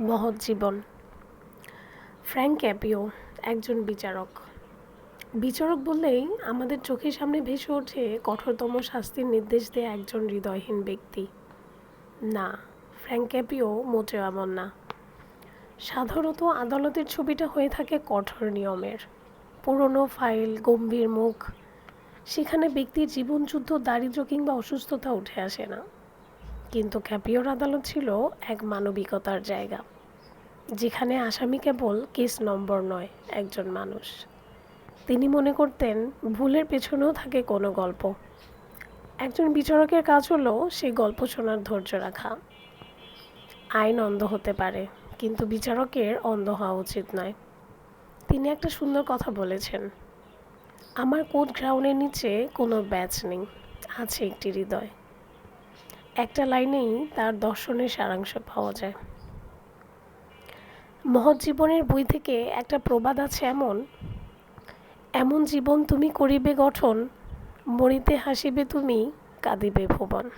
মহৎ জীবন। ফ্র্যাঙ্ক ক্যাপিও, একজন বিচারক। বিচারক বললেই আমাদের চোখের সামনে ভেসে ওঠে কঠোরতম শাস্তির নির্দেশ দেয় একজন হৃদয়হীন ব্যক্তি। না, ফ্র্যাঙ্ক ক্যাপিও মোটেও এমন না। সাধারণত আদালতের ছবিটা হয়ে থাকে কঠোর নিয়মের। পুরনো ফাইল, গম্ভীর মুখ, সেখানে ব্যক্তির জীবনযুদ্ধ, দারিদ্র্য কিংবা অসুস্থতা উঠে আসে না। কিন্তু ক্যাপিওর আদালত ছিল এক মানবিকতার জায়গা, যেখানে আসামি কেবল কেস নম্বর নয়, একজন মানুষ। তিনি মনে করতেন ভুলের পেছনেও থাকে কোনো গল্প। একজন বিচারকের কাজ হলো সেই গল্প শোনার ধৈর্য রাখা। আইন অন্ধ হতে পারে, কিন্তু বিচারকের অন্ধ হওয়া উচিত নয়। তিনি একটা সুন্দর কথা বলেছেন, আমার কোট গ্রাউন্ডের নিচে কোনো ব্যাচ নেই, আছে একটি হৃদয়। একটা লাইনেই তার দর্শনের সারাংশ পাওয়া যায়। মহৎ জীবনের বই থেকে একটা প্রবাদ আছে এমন এমন জীবন তুমি করিবে গঠন, মরিতে হাসিবে তুমি, কাঁদিবে ভুবন।